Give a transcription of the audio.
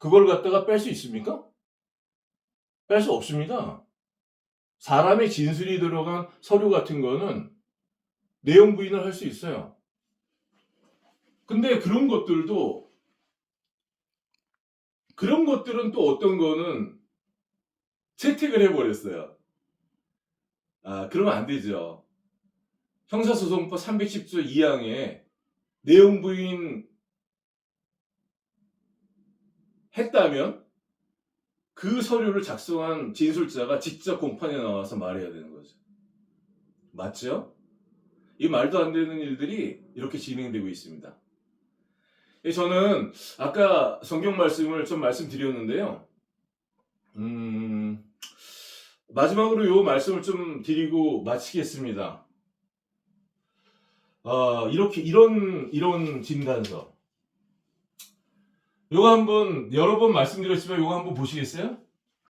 그걸 갖다가 뺄 수 있습니까? 뺄 수 없습니다. 사람의 진술이 들어간 서류 같은 거는 내용 부인을 할 수 있어요. 근데 그런 것들도 그런 것들은 또 어떤 거는 채택을 해버렸어요. 아, 그러면 안 되죠. 형사소송법 310조 2항에 내용 부인 했다면 그 서류를 작성한 진술자가 직접 공판에 나와서 말해야 되는 거죠. 맞죠? 이 말도 안 되는 일들이 이렇게 진행되고 있습니다. 예, 저는 아까 성경 말씀을 좀 말씀드렸는데요. 음, 마지막으로 요 말씀을 좀 드리고 마치겠습니다. 아, 이렇게 이런 이런 진단서. 요거 한번 여러 번 말씀드렸지만 요거 한번 보시겠어요?